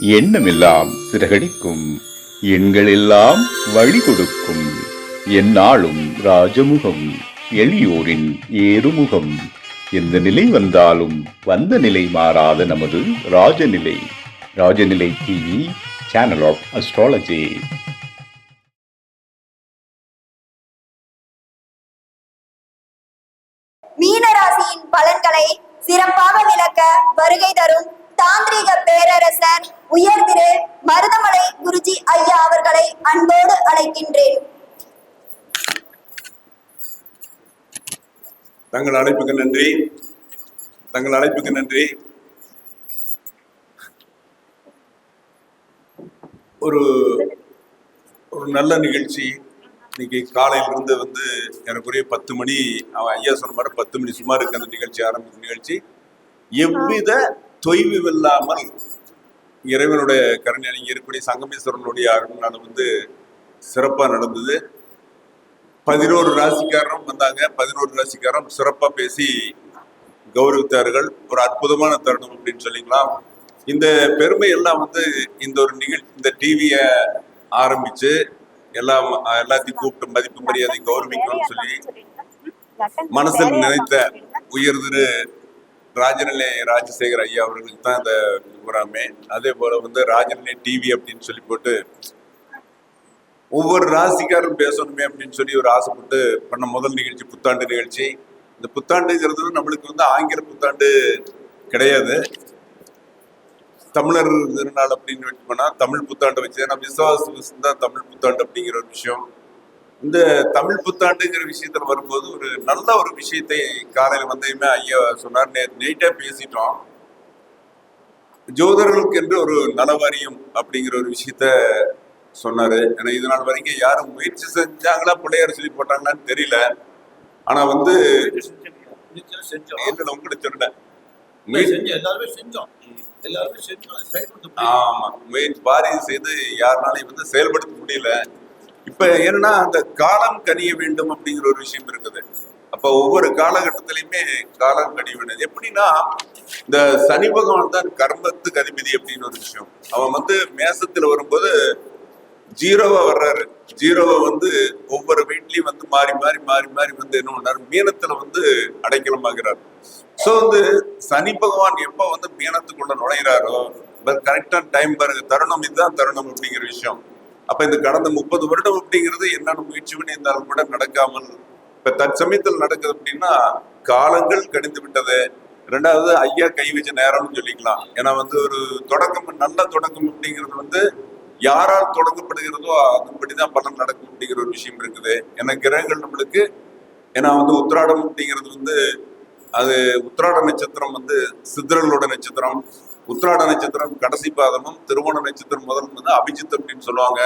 எண்ணமெல்லாம் சிறகடிக்கும். எண்களெல்லாம் வழி கொடுக்கும் எந்நாளும் ராஜமுகம் எளியோரின் ஏறுமுகம். எந்த நிலை வந்தாலும் வந்த நிலை மாறாத நமது Rajanilai. Rajanilai TV channel of astrology மீனராசியின் பலன்களை சிறப்பாக விளக்க வருகை தரும் தாந்திரிக பேரரசர் உயர்திரு மருதமலை குருஜி ஐயா அவர்களை அன்போடு அழைக்கின்றேன். தங்கள் அழைப்புக்கு நன்றி. தங்கள் அழைப்புக்கு நன்றி. ஒரு ஒரு நல்ல நிகழ்ச்சி. இன்னைக்கு காலையிலிருந்து வந்து எனக்குரிய பத்து மணி அவன் ஐயா சொன்ன மாதிரி பத்து மணி சுமாருக்கு அந்த நிகழ்ச்சி ஆரம்பித்த நிகழ்ச்சி. எவ்வித தொய்வு இல்லாமல் இறைவனுடைய கருணை இருக்கக்கூடிய சங்கமேஸ்வரனுடைய அருள்னால வந்து சிறப்பாக நடந்தது. பதினோரு ராசிக்காரரும் வந்தாங்க. பதினோரு ராசிக்காரரும் சிறப்பாக பேசி கௌரவித்தார்கள். ஒரு அற்புதமான தருணம் அப்படின்னு சொல்லிக்கலாம். இந்த பெருமை எல்லாம் வந்து இந்த ஒரு நிகழ்ச்சி இந்த டிவியை ஆரம்பிச்சு எல்லாம் எல்லாத்தையும் கூப்பிட்டு மதிப்பு மரியாதை கௌரவிக்கணும்னு சொல்லி மனசில் நினைத்த உயர் திரு ராஜநிலை ராஜசேகர் ஐயா அவர்களுக்கு தான் இந்த புறாமே அதே போல வந்து ராஜநிலை டிவி அப்படின்னு சொல்லி போட்டு ஒவ்வொரு ராசிக்காரும் பேசணுமே அப்படின்னு சொல்லி ஒரு ஆசைப்பட்டு பண்ண முதல் நிகழ்ச்சி புத்தாண்டு நிகழ்ச்சி. இந்த புத்தாண்டுங்கிறது நம்மளுக்கு வந்து ஆங்கில புத்தாண்டு கிடையாது. தமிழர் திருநாள் அப்படின்னு வச்சு போனால் தமிழ் புத்தாண்டு வச்சு நம்ம விசுவாசம் தான் தமிழ் புத்தாண்டு அப்படிங்கிற ஒரு விஷயம். இந்த தமிழ் புத்தாண்டுங்கிற விஷயத்துல வரும்போது ஒரு நல்ல ஒரு விஷயத்தை காலையில வந்தையுமே ஐயா சொன்னார். நேற்று நைட்டா பேசிட்டோம். ஜோதர்களுக்கு என்று ஒரு நலவாரியம் அப்படிங்கிற ஒரு விஷயத்த சொன்னாரு. ஏன்னா இது நாள் வரைக்கும் யாரும் முயற்சி செஞ்சாங்களா பிள்ளையார் சொல்லி போட்டாங்களான்னு தெரியல. ஆனா வந்து செஞ்சோம். உங்களுக்கு செஞ்சோம். எல்லாருமே செஞ்சோம். எல்லாருமே செஞ்சோம். முயற்சி பாரியம் செய்து யாருனாலையும் வந்து செயல்படுத்த முடியல. இப்ப என்னன்னா அந்த காலம் கனிய வேண்டும் அப்படிங்கிற ஒரு விஷயம் இருக்குது. அப்ப ஒவ்வொரு காலகட்டத்திலயுமே காலம் கனிய வேண்டும் எப்படின்னா இந்த சனி பகவான் தான் கர்மத்துக்கு அதிபதி அப்படின்னு ஒரு விஷயம். அவன் வந்து மேசத்துல வரும்போது ஜீரோவா வர்றாரு. ஜீரோவை வந்து ஒவ்வொரு வீட்லயும் வந்து மாறி மாறி மாறி மாறி வந்து என்ன பண்ணாரு மீனத்துல வந்து அடைக்கலமாகிறார். சோ வந்து சனி பகவான் எப்ப வந்து மீனத்துக்குள்ள நுழைகிறாரோ கரெக்டான டைம் பாருங்க. தருணம் இதுதான் தருணம் அப்படிங்கிற விஷயம். அப்ப இந்த கடந்த முப்பது வருடம் அப்படிங்கிறது என்னென்ன முயற்சி பண்ணியிருந்தாலும் கூட நடக்காமல் இப்ப தற்சமயத்தில் நடக்குது அப்படின்னா காலங்கள் கடிந்து விட்டது. ரெண்டாவது ஐயா கை வச்ச நேரம்னு சொல்லிக்கலாம். ஏன்னா வந்து ஒரு தொடக்கம் நல்ல தொடக்கம் அப்படிங்கிறது வந்து யாரால் தொடங்கப்படுகிறதோ அதன்படிதான் பலன் நடக்கும் அப்படிங்கிற ஒரு விஷயம் இருக்குது. ஏன்னா கிரகங்கள் நம்மளுக்கு ஏன்னா வந்து உத்திராடம் அப்படிங்கிறது வந்து அது உத்திராட நட்சத்திரம் வந்து சித்திரங்களோட நட்சத்திரம் உத்திராட நட்சத்திரம் கடைசி பாதமும் திருவோண நட்சத்திரம் முதல் வந்து அபிஜித் அப்படின்னு சொல்லுவாங்க.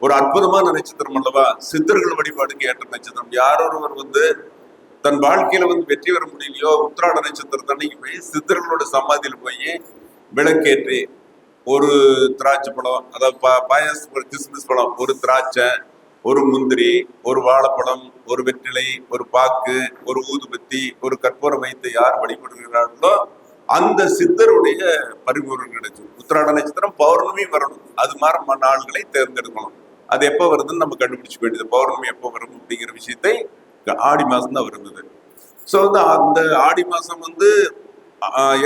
ஒரு அற்புதமான நட்சத்திரம் அல்லவா? சித்தர்கள் வழிபாடுக்கு ஏற்ற நட்சத்திரம். யார் ஒருவர் வந்து தன் வாழ்க்கையில வந்து வெற்றி பெற முடியலையோ உத்திராட நட்சத்திரத்தை அன்னைக்கு போய் சித்தர்களோட சமாதியில் போய் விளக்கேற்றி ஒரு திராட்சை பழம் அதாவது பா பாயசம் ஒரு கிறிஸ்மஸ் பழம் ஒரு திராட்சை ஒரு முந்திரி ஒரு வாழைப்பழம் ஒரு வெற்றிலை ஒரு பாக்கு ஒரு ஊதுபத்தி ஒரு கற்பூரம் வைத்து யார் வழிபடுகிறார்களோ அந்த சித்தருடைய பரிபூர்ணம் கிடைக்கும். உத்திராட நட்சத்திரம் பௌர்ணமி வரணும். அது மாதிரி நாள்களை தேர்ந்தெடுக்கணும். அது எப்போ வருதுன்னு நம்ம கண்டுபிடிச்சு வேண்டியது பௌர்ணமி எப்போ வரும் அப்படிங்கிற விஷயத்தை ஆடி மாசம் தான் வருந்தது ஸோ வந்து அந்த ஆடி மாசம் வந்து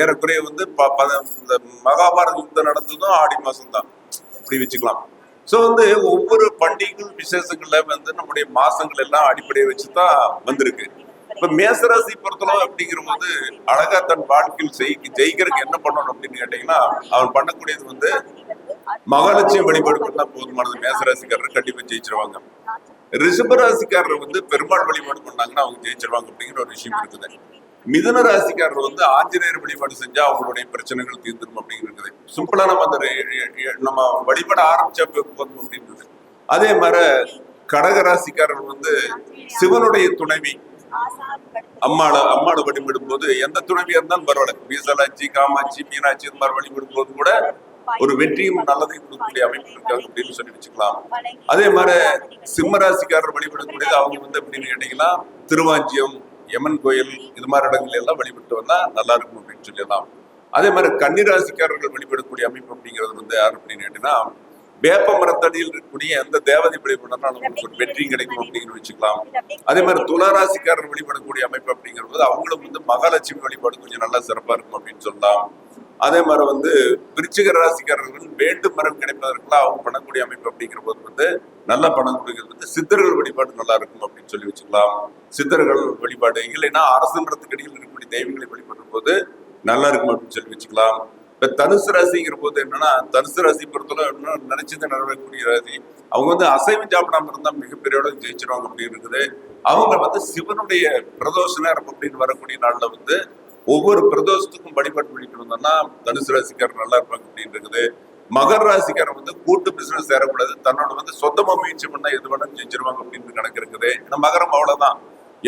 ஏறக்குறைய வந்து ப- பத- இந்த மகாபாரத யுத்தம் நடந்ததும் ஆடி மாசம் தான். அப்படி வச்சுக்கலாம். ஸோ வந்து ஒவ்வொரு பண்டிகைகள் விசேஷங்கள்ல வந்து நம்முடைய மாசங்கள் எல்லாம் அடிப்படையை வச்சு தான் வந்திருக்கு. இப்ப மேசராசி பொறுத்தளவு அப்படிங்கிற போது அழகா தன் வாழ்க்கையில் ஜெயி ஜெயிக்கிறதுக்கு என்ன பண்ணணும் அப்படின்னு கேட்டீங்கன்னா அவன் பண்ணக்கூடியது வந்து மகாலட்சுமி வழிபாடு பண்ணா போதுமானது. மேசராசிக்காரர் கண்டிப்பா ஜெயிச்சிருவாங்க. ரிஷபராசிக்காரர் வந்து பெருமாள் வழிபாடு பண்ணாங்கன்னா அவங்க ஜெயிச்சிருவாங்க அப்படிங்கிற ஒரு விஷயம் இருக்குது. மிதுன ராசிக்காரர் வந்து ஆஞ்சநேயர் வழிபாடு செஞ்சா அவங்களுடைய பிரச்சனைகள் தீர்ந்துடும் அப்படிங்கிறது. சிம்பிளா நம்ம அந்த நம்ம வழிபட ஆரம்பிச்சா போதும் அப்படின்றது. அதே மாதிரி கடக ராசிக்காரர் வந்து சிவனுடைய துணைவி அம்மாள அம்மாள வழிபடும் போது எந்த துணைவியா இருந்தாலும் பரவாயில்ல. மீசலாட்சி காமாட்சி மீனாட்சி இந்த மாதிரி வழிபடும் போது கூட ஒரு வெற்றியும் நல்லதையும் கொடுக்கக்கூடிய அமைப்பு இருக்காங்க அப்படின்னு சொல்லி வச்சுக்கலாம். அதே மாதிரி சிம்மராசிக்காரர் வழிபடக்கூடியது அவங்க வந்து எப்படின்னு கேட்டீங்கன்னா திருவாஞ்சியம் யமன் கோயில் இது மாதிரி இடங்கள் எல்லாம் வழிபட்டு வந்தா நல்லா இருக்கும் அப்படின்னு சொல்லலாம் அதே மாதிரி கன்னிராசிக்காரர்கள் வழிபடக்கூடிய அமைப்பு அப்படிங்கிறது வந்து யார் அப்படின்னு கேட்டீங்கன்னா வேப்ப மரத்தடியில் இருக்கக்கூடிய எந்த தேவதை வழிபடனா நமக்கு ஒரு வெற்றி கிடைக்கும் அப்படின்னு வச்சுக்கலாம். அதே மாதிரி துளராசிக்காரர் வழிபடக்கூடிய அமைப்பு அப்படிங்கிறது அவங்களும் வந்து மகாலட்சுமி வழிபாடு கொஞ்சம் நல்லா சிறப்பா இருக்கும் அப்படின்னு சொல்லலாம். அதே மாதிரி வந்து விருச்சிக ராசிக்காரர்கள் வேண்டும் மரம் கிடைப்பதற்கெல்லாம் அவங்க பண்ணக்கூடிய அமைப்பு அப்படிங்கிற போது வந்து நல்ல பணம் கொடுக்கிறது வந்து சித்தர்கள் வழிபாடு நல்லா இருக்கும் அப்படின்னு சொல்லி வச்சுக்கலாம். சித்தர்கள் வழிபாடு இல்லைன்னா அரசன்றதுக்கு இடையில் இருக்கக்கூடிய தெய்வங்களை வழிபடும் போது நல்லா இருக்கும் அப்படின்னு சொல்லி வச்சுக்கலாம். இப்ப தனுசு ராசிங்கிற போது என்னன்னா தனுசு ராசி பொறுத்தவரை இன்னும் நினைச்சது நடக்கக்கூடிய ராசி. அவங்க வந்து அசைவம் சாப்பிடாம இருந்தா மிகப்பெரிய அளவு ஜெயிச்சிருவாங்க அப்படின்னு இருக்குது. அவங்க வந்து சிவனுடைய பிரதோஷ நேரம் அப்படின்னு வரக்கூடிய நாள்ல வந்து ஒவ்வொரு பிரதோஷத்துக்கும் வழிபாடு பண்ணிட்டு வந்தோம்னா தனுசு ராசிக்காரர் நல்லா இருப்பாங்க அப்படின்னு இருக்குது. மகர ராசிக்காரன் வந்து கூட்டு பிசினஸ் சேரக்கூடாது. தன்னோட வந்து சொந்தமா முயற்சி பண்ணா எது வேணாலும் செஞ்சிருவாங்க அப்படின்னு கணக்கு இருக்குது ஏன்னா மகரம் அவ்வளவுதான்.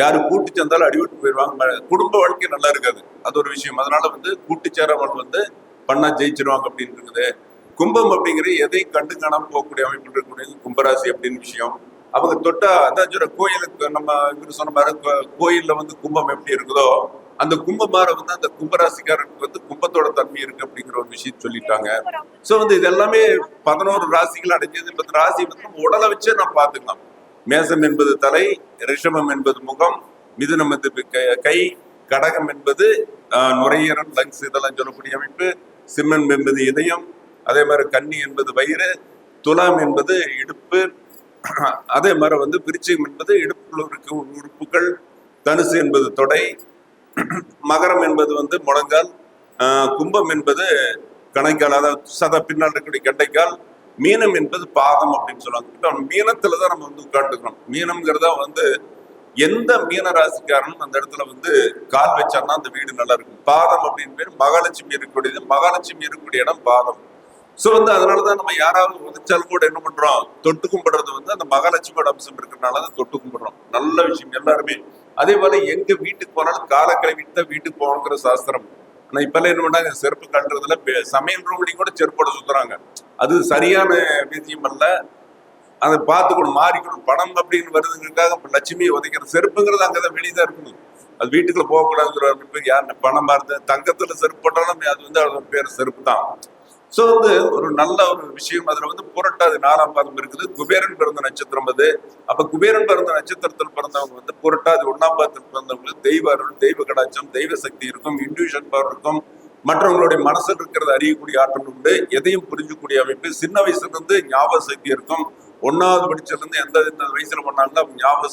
யாரு கூட்டு சேர்ந்தாலும் அடிவிட்டு போயிடுவாங்க. குடும்ப வாழ்க்கை நல்லா இருக்காது. அது ஒரு விஷயம். அதனால வந்து கூட்டு சேரவன் வந்து பண்ணா ஜெயிச்சிருவாங்க அப்படின்னு இருக்குது. கும்பம் அப்படிங்கிற எதை கண்டு காணாம போகக்கூடிய அமைப்பு இருக்கக்கூடியது கும்பராசி அப்படின்னு விஷயம். அவங்க தொட்டா அதான் சொல்ற கோயிலுக்கு நம்ம சொன்ன மாதிரி கோயில்ல வந்து கும்பம் எப்படி இருக்குதோ அந்த கும்பமார வந்து அந்த கும்பராசிக்காரருக்கு வந்து கும்பத்தோட தன்மை இருக்கு அப்படிங்கிற ஒரு விஷயம் சொல்லிட்டாங்க. சோ வந்து இது எல்லாமே பதினோரு ராசிகள் அடைஞ்சது பத்து ராசி வந்து நம்ம உடலை வச்சே நம்ம பார்த்துக்கலாம். மேசம் என்பது தலை ரிஷபம் என்பது முகம் மிதுனம் என்பது கை கடகம் என்பது ஆஹ், நுரையீரல் லங்ஸ் இதெல்லாம் சொல்லக்கூடிய அமைப்பு. சிம்மன் என்பது இதயம் அதே மாதிரி கன்னி என்பது வயிறு துலாம் என்பது இடுப்பு அதே மாதிரி வந்து விருச்சிகம் என்பது இடுப்புல இருக்கும் உறுப்புகள் தனுசு என்பது தொடை மகரம் என்பது வந்து முழங்கால் கும்பம் என்பது கணைக்கால் அதாவது சத பின்னால் இருக்கக்கூடிய கண்டைக்கால் மீனம் என்பது பாதம் அப்படின்னு சொல்லுவாங்க. இப்போ மீனத்துல தான் நம்ம வந்து உட்காந்துக்கிறோம் மீனம்ங்கிறதா வந்து எந்த மீனராசிக்காரனும் அந்த இடத்துல வந்து கால் வச்சான்னா அந்த வீடு நல்லா இருக்கும். பாதம் அப்படின்னு பேர். மகாலட்சுமி இருக்கக்கூடியது மகாலட்சுமி இருக்கக்கூடிய இடம் பாதம். சோ வந்து அதனாலதான் நம்ம யாராவது உதைச்சாலும் கூட என்ன பண்றோம்? தொட்டு கும்பிடுறது வந்து அந்த மகாலட்சுமியோட அம்சம் இருக்கிறனால தான் தொட்டு கும்பிடுறோம். நல்ல விஷயம் எல்லாருமே. அதே போல எங்க வீட்டுக்கு போனாலும் காலை கழுவிட்டு தான் வீட்டுக்கு போகணுங்கிற சாஸ்திரம். ஆனா இப்பெல்லாம் என்ன பண்ணாங்க செருப்பு கட்டுறதுல சமையல் ரூம்லையும் கூட செருப்போட சுத்துறாங்க. அது சரியான விஷயம் அல்ல. அதை பார்த்துக்கணும் மாறிக்கணும். பணம் அப்படின்னு வருதுங்கிறதுக்காக இப்போ லட்சுமியை உதைக்கிற செருப்புங்கிறது அங்கதான் வெளியதான் இருக்கணும் அது வீட்டுக்குள்ள போகக்கூடாதுங்கிற அமைப்பு யார் பணம் மாறுது தங்கத்தில் செருப்பு போட்டாலும் அது வந்து அதோட பேர் செருப்பு தான் ஸோ வந்து ஒரு நல்ல ஒரு விஷயம். அதுல வந்து புரட்டாது நாலாம் பாதம் இருக்குது. குபேரன் பிறந்த நட்சத்திரம் அது. அப்போ குபேரன் பிறந்த நட்சத்திரத்தில் பிறந்தவங்க வந்து புரட்டாது ஒன்றாம் பாதத்தில் பிறந்தவங்களுக்கு தெய்வ அருள் தெய்வ கடாச்சம் தெய்வ சக்தி இருக்கும் இன்டியூஷன் பவர் இருக்கும். மற்றவங்களுடைய மனசில் இருக்கிறத அறியக்கூடிய ஆற்றல் உண்டு. எதையும் புரிஞ்சக்கூடிய அமைப்பு. சின்ன வயசுல இருந்து ஞாபக சக்தி இருக்கும். ஒன்னாவது படிச்சதுலேருந்து எந்த எந்த வயசுல பண்ணாங்களோ அவங்க ஞாபக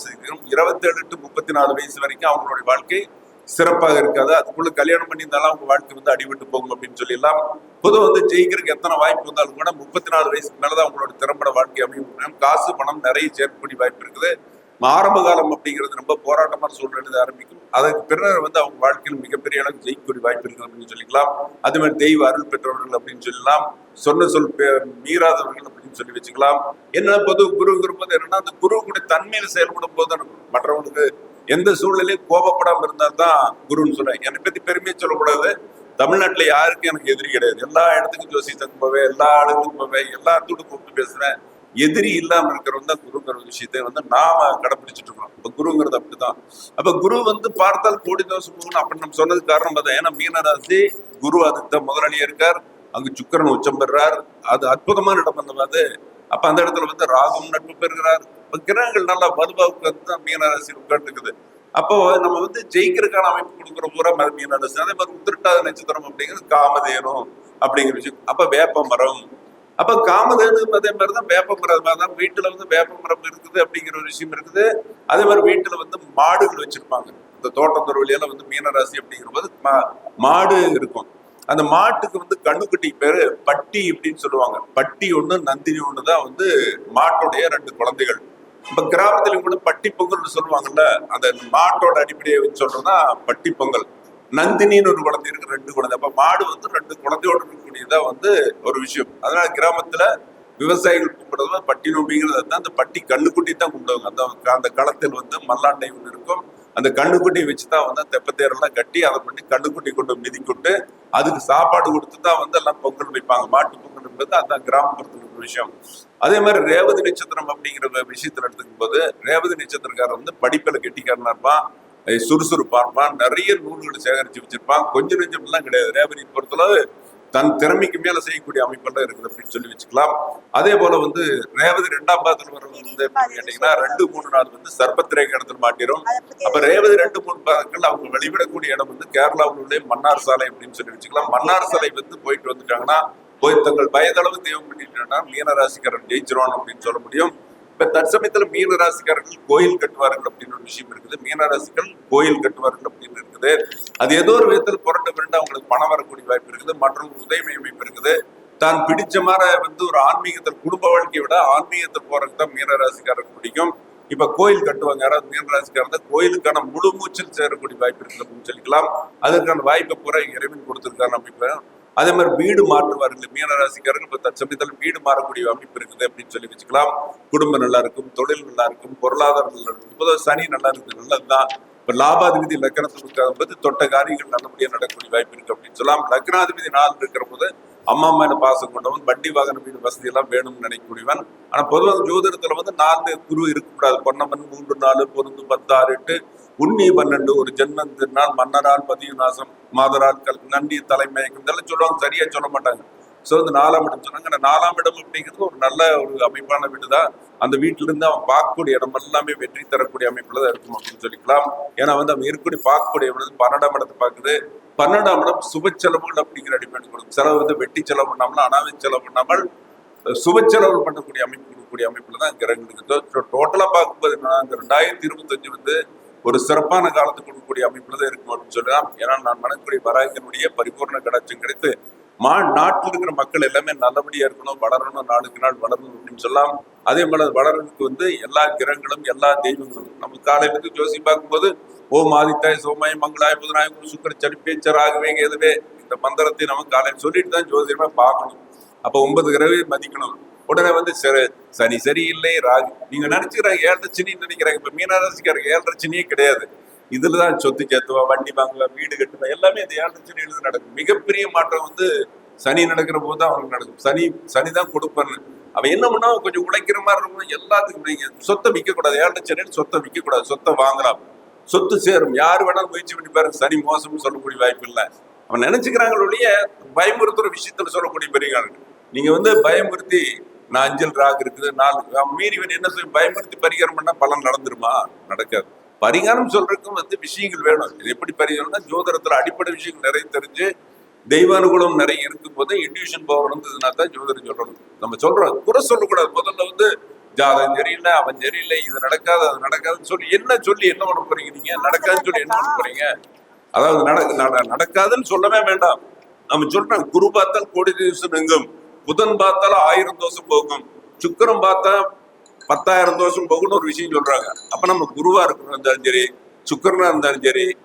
இருபத்தேழு டு முப்பத்தி நாலு வயசு வரைக்கும் அவங்களுடைய வாழ்க்கை சிறப்பாக இருக்காது. அதுக்குள்ள கல்யாணம் பண்ணியிருந்தாலும் அவங்க வாழ்க்கை வந்து அடிபட்டு போகும் அப்படின்னு சொல்லிடலாம். பொதுவாக வந்து ஜெயிக்கிறதுக்கு எத்தனை வாய்ப்பு வந்தாலும் கூட முப்பத்தி நாலு வயசுக்கு மேலதான் அவங்களோட திறம்பட வாழ்க்கை அப்படின்னு காசு பணம் நிறைய சேர்க்கக்கூடிய வாய்ப்பு இருக்குது. ஆரம்ப காலம் அப்படிங்கிறது ரொம்ப போராட்டமான சூழ்நிலை ஆரம்பிக்கும். அதற்கு பின்னர் வந்து அவங்க வாழ்க்கையில் மிகப்பெரிய அளவுக்கு ஜெயிக்கக்கூடிய வாய்ப்பு இருக்குது அப்படின்னு சொல்லிக்கலாம். அது மாதிரி தெய்வ அருள் பெற்றவர்கள் அப்படின்னு சொல்லலாம். சொன்ன சொல் மீறாதவர்கள் அப்படின்னு சொல்லி வச்சுக்கலாம். என்ன பொது குருங்கிற போது என்னன்னா அந்த குருவுடைய தன்மையில தன்மையில் செயல்படும் போது மற்றவங்களுக்கு எந்த சூழ்நிலையும் கோபப்படாமல் இருந்தால் தான் குருன்னு சொல்றேன் என்னை பத்தி பெருமையை சொல்லக்கூடாது. தமிழ்நாட்டில் யாருக்கும் எனக்கு எதிரி கிடையாது. எல்லா இடத்துக்கும் ஜோசி தங்குபவே எல்லா ஆளுங்களுக்கும் போவேன் எல்லாத்தோட கூப்பிட்டு பேசுறேன் எதிரி இல்லாம இருக்கிறவங்க தான் குருங்கிற விஷயத்தை வந்து நாம கடைபிடிச்சிட்டு இருக்கோம் இப்ப குருங்கிறது அப்படிதான். அப்ப குரு வந்து பார்த்தால் கோடி தோசை போகணும் அப்படின்னு நம்ம சொன்னதுக்கு காரணம் பார்த்தா ஏன்னா மீனராசி குரு அதுக்கு தான் முதலாளியா இருக்கார். அங்கு சுக்கரன் உச்சம் பெறுறார். அது அற்புதமான இடம் அந்த அது. அப்ப அந்த இடத்துல வந்து ராகும் நட்பு பெறுகிறார். இப்ப கிரகங்கள் நல்லா வலுவா உட்கார்ந்து தான் மீனராசி உட்காந்துக்குது அப்போ நம்ம வந்து ஜெயிக்கிறதுக்கான அமைப்பு கொடுக்குற பூரா மீனராசி. அதே மாதிரி உத்திரட்டாத நட்சத்திரம் அப்படிங்கிறது காமதேனும் அப்படிங்கிற விஷயம். அப்ப வேப்ப மரம் அப்ப காமதேனு அதே மாதிரி தான் வேப்ப மரம் மாதிரி தான் வீட்டுல வந்து வேப்ப மரம் இருக்குது அப்படிங்கிற ஒரு விஷயம் இருக்குது. அதே மாதிரி வீட்டுல வந்து மாடுகள் வச்சிருப்பாங்க. இந்த தோட்டத்துறை வழியால வந்து மீனராசி அப்படிங்கிற போது மா- மாடு இருக்கும். அந்த மாட்டுக்கு வந்து கண்ணுக்குட்டி பேரு பட்டி அப்படின்னு சொல்லுவாங்க. பட்டி ஒண்ணு நந்தினி ஒண்ணு தான் வந்து மாட்டுடைய ரெண்டு குழந்தைகள். இப்ப கிராமத்திலும் கூட பட்டி பொங்கல்னு சொல்லுவாங்கல்ல அந்த மாட்டோட அடிப்படையை வச்சு சொல்றதுதான் பட்டி பொங்கல் நந்தினின்னு ஒரு குழந்தை இருக்கு ரெண்டு குழந்தை. அப்ப மாடு வந்து ரெண்டு குழந்தையோட இருக்கக்கூடியதான் வந்து ஒரு விஷயம். அதனால கிராமத்துல விவசாயிகள் கும்பிடுறது பட்டி நோம்பிங்கிறது தான் அந்த பட்டி கண்ணுக்குட்டி தான் கும்பிடுவாங்க. அந்த அந்த களத்தில் வந்து மல்லாண்டை ஒன்று இருக்கும். அந்த கண்ணுக்குட்டியை வச்சு தான் வந்து தெப்பத்தேரெல்லாம் கட்டி அதை பண்ணி கண்ணுக்குட்டி கொண்டு மிதிக்கொண்டு அதுக்கு சாப்பாடு கொடுத்து தான் வந்து எல்லாம் பொங்கல் வைப்பாங்க. மாட்டு பொங்கல் என்பது அதுதான் கிராமப்புறத்துல இருக்கிற விஷயம். அதே மாதிரி ரேவதி நட்சத்திரம் அப்படிங்கிற விஷயத்துல எடுத்துக்கும் போது ரேவதி நட்சத்திரக்காரர் வந்து படிப்பில் கெட்டிக்காரனா இருப்பான். அஹ் சுறுசுறுப்பா இருப்பான். நிறைய நூல்களை சேகரிச்சு வச்சிருப்பான். கொஞ்சம் நெஞ்சம் எல்லாம் கிடையாது. ரேவதி பொறுத்தளவு தன் திறமைக்கு மேல செய்யக்கூடிய அமைப்பெல்லாம் இருக்குது அப்படின்னு சொல்லி வச்சுக்கலாம். அதே போல வந்து ரேவதி ரெண்டாம் பாதத்தில் வர வந்து கேட்டீங்கன்னா ரெண்டு மூணு நாள் வந்து சர்பத்திரேக இடத்துல பத்தி அப்ப ரேவதி ரெண்டு மூணு பாதங்கள் அவங்க வெளிவிடக்கூடிய இடம் வந்து கேரளாவில் உள்ள மன்னார் சாலை அப்படின்னு சொல்லி வச்சுக்கலாம். மன்னார் சாலை வந்து போயிட்டு வந்துட்டாங்கன்னா போய் தங்கள் வயதளவு தெய்வம் பண்ணிட்டாங்கன்னா மீனராசிக்காரன் ஜெயிச்சிருவான் அப்படின்னு சொல்ல முடியும். இப்ப தற்சமயத்துல மீனராசிக்காரர்கள் கோயில் கட்டுவார்கள் அப்படின்னு ஒரு விஷயம் இருக்குது. மீனராசிகள் கோயில் கட்டுவார்கள் அப்படின்னு இருக்குது. அது ஏதோ ஒரு விதத்தில் புரண்டு புரண்டு அவங்களுக்கு பணம் வரக்கூடிய வாய்ப்பு இருக்குது. மற்றும் உதவி அமைப்பு இருக்குது. தான் பிடிச்ச மாதிரி வந்து ஒரு ஆன்மீகத்தில் குடும்ப வாழ்க்கையை விட ஆன்மீகத்தில் போறதுக்கு தான் மீனராசிக்காரர்கள் பிடிக்கும். இப்ப கோயில் கட்டுவாங்க. யாராவது மீனராசிக்காரர் தான் கோயிலுக்கான முழு மூச்சில் சேரக்கூடிய வாய்ப்பு இருக்குது அப்படின்னு சொல்லிக்கலாம். அதற்கான வாய்ப்பை பூரா இறைவன் கொடுத்துருக்காரு அப்படின்னு அதே மாதிரி வீடு மாற்றுவார்கள் மீனராசிக்காரர்கள் இப்போ தற்சமயத்தில் வீடு மாறக்கூடிய அமைப்பு இருக்குது அப்படின்னு சொல்லி வச்சுக்கலாம். குடும்பம் நல்லா இருக்கும் தொழில் நல்லா இருக்கும் பொருளாதாரம் நல்லா இருக்கும். பொதுவாக சனி நல்லா இருக்குது. நல்லதுதான். இப்போ லாபாதிபதி லக்கணத்துக்கு போது தொட்ட காரியங்கள் நல்லபடியாக நடக்கக்கூடிய வாய்ப்பு இருக்கு அப்படின்னு சொல்லலாம். லக்னாதிபதி நாள் இருக்கிற போது அம்மா மேல பாசம் கொண்டவன் வண்டி வாகன வீடு வசதி எல்லாம் வேணும்னு நினைக்கக்கூடியவன். ஆனால் பொதுவாக ஜோதிடத்தில் வந்து நாலு குரு இருக்கக்கூடாது. பொன்னமன் மூன்று நாலு பொருந்து பத்து ஆறு எட்டு. உன்னி பன்னெண்டு ஒரு ஜென்மம் திருநாள் மன்னரால் பதிவு நாசம் மாதரால் கல் நன்றி தலைமயக்கம் இதெல்லாம் சொல்லுவாங்க சரியா சொல்ல மாட்டாங்க. ஸோ இந்த நாலாம் இடம் சொன்னாங்க. நாலாம் இடம் அப்படிங்கிறது ஒரு நல்ல ஒரு அமைப்பான வீடு தான் அந்த வீட்டிலிருந்து அவன் பார்க்கக்கூடிய இடம் எல்லாமே வெற்றி தரக்கூடிய அமைப்புல தான் இருக்கும் அப்படின்னு சொல்லிக்கலாம். ஏன்னா வந்து அவன் இருக்கக்கூடிய பார்க்கக்கூடிய இடம் பன்னெண்டாம் இடத்தை பார்க்குது. பன்னெண்டாம் இடம் சுப செலவுகள் அப்படிங்கிற அடிப்படை கொடுக்கும். செலவு வந்து வெட்டி செலவு பண்ணாமல் அனாவை செலவு பண்ணாமல் சுப செலவு பண்ணக்கூடிய அமைப்பு கொடுக்கக்கூடிய அமைப்புல தான் கிரகங்கள் இருக்குது டோட்டலாக பார்க்கும்போது என்னன்னா இந்த ரெண்டாயிரத்தி இருபத்தஞ்சு வந்து ஒரு சிறப்பான காலத்துக்கு கொடுக்கக்கூடிய அமைப்புல தான் இருக்கும் அப்படின்னு சொல்லலாம் ஏன்னா நான் மனக்கூடிய வராகனுடைய பரிபூர்ண கடாட்சம் கிடைத்து மா நாட்டில் இருக்கிற மக்கள் எல்லாமே நல்லபடியா இருக்கணும் வளரணும் நாளுக்கு நாள் வளரணும் அப்படின்னு சொல்லலாம் அதே போல வளர்றதுக்கு வந்து எல்லா கிரகங்களும் எல்லா தெய்வங்களும். நம்ம காலையில இருந்து ஜோசி பார்க்கும்போது ஓம் ஆதித்தாய் சோமாய் மங்களாய் புதனாய் குரு சுக்கர சனிப்பேச்சர் ஆகவே எதுவே இந்த மந்திரத்தை நம்ம காலையில் சொல்லிட்டு தான் ஜோசியமா பார்க்கணும். அப்ப ஒன்பது கிரகவை மதிக்கணும். உடனே வந்து சரி சனி சரியில்லை ராகு. நீங்க நினைச்சுக்கிறாங்க ஏழரை சனின்னு நினைக்கிறாங்க. இப்ப மீனராசிக்காரங்க ஏழரை சனியே கிடையாது. இதுலதான் சொத்து சேர்த்துவா வண்டி வாங்கலாம் வீடு கட்டுவா எல்லாமே இந்த ஏழரை சனியில நடக்கும். மிகப்பெரிய மாற்றம் வந்து சனி நடக்கிற போது தான் அவனுக்கு நடக்கும். சனி சனி தான் கொடுப்பான்னு அவன் என்ன பண்ணா கொஞ்சம் உழைக்கிற மாதிரி இருக்கும். எல்லாத்துக்கும் நீங்க சொத்தை விற்க கூடாது ஏழரை சனியில் சொத்தை விற்க கூடாது சொத்தை வாங்கலாம். சொத்து சேரும். யார் வேணாலும் முயற்சி பண்ணி பாருங்க. சனி மோசம்னு சொல்லக்கூடிய வாய்ப்பு இல்லை. அவன் நினைச்சுக்கிறாங்களே ஒழிய பயமுறுத்துற விஷயத்துல சொல்லக்கூடிய பெரிய நீங்க வந்து பயமுறுத்தி நான் அஞ்சல் ராக் இருக்குது நாலு மீறி என்ன சொல்லி பயமுறுத்தி பரிகாரம் பண்ணா பலன் நடந்துருமா? நடக்காது. பரிகாரம் சொல்றதுக்கும் வந்து விஷயங்கள் வேணும். இது எப்படி பரிகாரம்னா ஜோதரத்துல அடிப்படை விஷயங்கள் நிறைய தெரிஞ்சு தெய்வானுகுலம் நிறைய இருக்கும் போது இன்டியூஷன் பவர் இருந்ததுன்னா தான் ஜோதிடம் சொல்லணும். நம்ம சொல்றோம். குறை சொல்லக்கூடாது. முதல்ல வந்து ஜாதகம் சரியில்லை அவன் சரியில்லை இது நடக்காது அது நடக்காதுன்னு சொல்லி என்ன சொல்லி என்ன பண்ண போறீங்க நீங்க? நடக்காதுன்னு சொல்லி என்ன பண்ண போறீங்க? அதாவது நடக்காதுன்னு சொல்லவே வேண்டாம். நம்ம சொல்றோம். குரு பார்த்தால் கோடி திவசம் எங்கும். புதன் பார்த்தால் ஆயிரம் தோசம் போகும். சுக்கிரம் பார்த்தா பத்தாயிரம் தோசம் போகும்னு ஒரு விஷயம் சொல்றாங்க. அப்ப நம்ம குருவா இருக்கிறோம் இருந்தாலும் சரி சுக்கரனா இருந்தாலும் சரி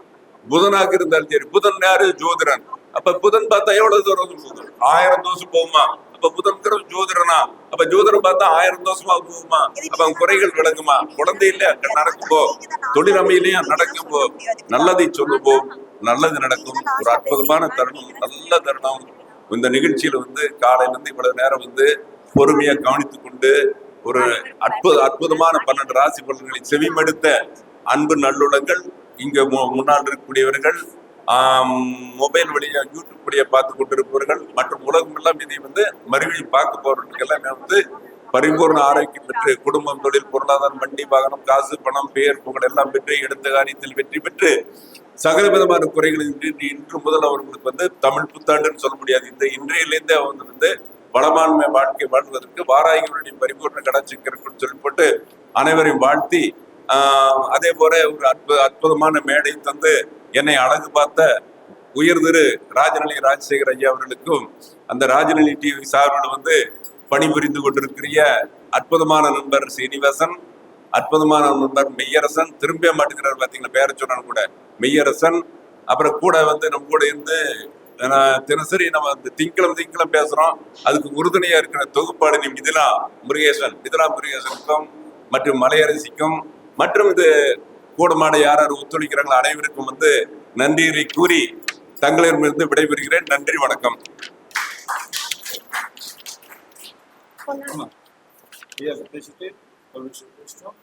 புதனாக இருந்தாலும் சரி புதன் யாரு? ஜோதிடன். அப்ப புதன் பார்த்தா எவ்வளவு தூரம் போகும்? ஆயிரம் தோசம் போகுமா? அப்ப புதன்கிற ஜோதிடனா? அப்ப ஜோதிடம் பார்த்தா ஆயிரம் தோசமா போகுமா? அப்ப அவன் குறைகள் விளங்குமா? குழந்தை இல்ல நடக்கும் போ. தொழில் அமையிலையா? நடக்கும் போ. நல்லதை சொல்லுவோம். நல்லது நடக்கும். ஒரு அற்புதமான தருணம். நல்ல தருணம். இந்த நிகழ்ச்சியில வந்து காலையிலேருந்து இவ்வளவு நேரம் வந்து பொறுமையா கவனித்துக் கொண்டு ஒரு அற்புத அற்புதமான பன்னெண்டு ராசி பலன்களை செவிமடுத்த அன்பு நல்லுள்ளங்கள் இங்க மு- முன்னால் இருக்கக்கூடியவர்கள் மொபைல் வழியா யூடியூப் வழியா பார்த்து கொண்டிருப்பவர்கள் மற்றும் உலகம் எல்லாம் இதை வந்து மறுபடியும் பார்க்க போறவர்களுக்கு எல்லாமே வந்து பரிபூர்ண ஆரோக்கியம் பெற்று குடும்பம் தொழில் பொருளாதாரம் வண்டி வாகனம் காசு பணம் பெயர் புகழ் எல்லாம் பெற்று எடுத்த காரியத்தில் வெற்றி பெற்று சகல விதமான குறைகள் இன்று முதல் அவர்களுக்கு வந்து தமிழ் புத்தாண்டுன்னு சொல்ல முடியாது. இந்த இன்றையிலேருந்து அவங்க வந்து வளமான்மை வாழ்க்கை வாழ்வதற்கு வாராய்களுடைய பரிபூர்ண சொல்லி சொல்லப்பட்டு அனைவரையும் வாழ்த்தி அதே போல ஒரு அற்புத அற்புதமான மேடை தந்து என்னை அழகு பார்த்த உயர்திரு ராஜநிலை ராஜசேகர் ஐயா அவர்களுக்கும் அந்த ராஜநிலை டிவி சார்பில் வந்து பணிபுரிந்து கொண்டிருக்கிற அற்புதமான நண்பர் சீனிவாசன் அற்புதமான நண்பர் மெய்யரசன் திரும்பிய மாட்டேங்கிறார் பாத்தீங்களா பேர சொன்னாலும் கூட. மெய்யரசன் அப்புறம் கூட வந்து நம்ம கூட இருந்து தினசரி நம்ம இந்த திங்களம் திங்களம் பேசுறோம். அதுக்கு உறுதுணையா இருக்கிற தொகுப்பாளினி மிதிலா முருகேசன் மிதிலா முருகேசனுக்கும் மற்றும் மலையரசிக்கும் மற்றும் இது கூடமாட யார் யார் ஒத்துழைக்கிறாங்களோ அனைவருக்கும் வந்து நன்றியை கூறி தங்களிடமிருந்து விடைபெறுகிறேன். நன்றி வணக்கம். ஐயா பேசிட்டு ஒரு விஷயம் பேசிட்டோம்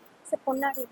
பொன்னாடி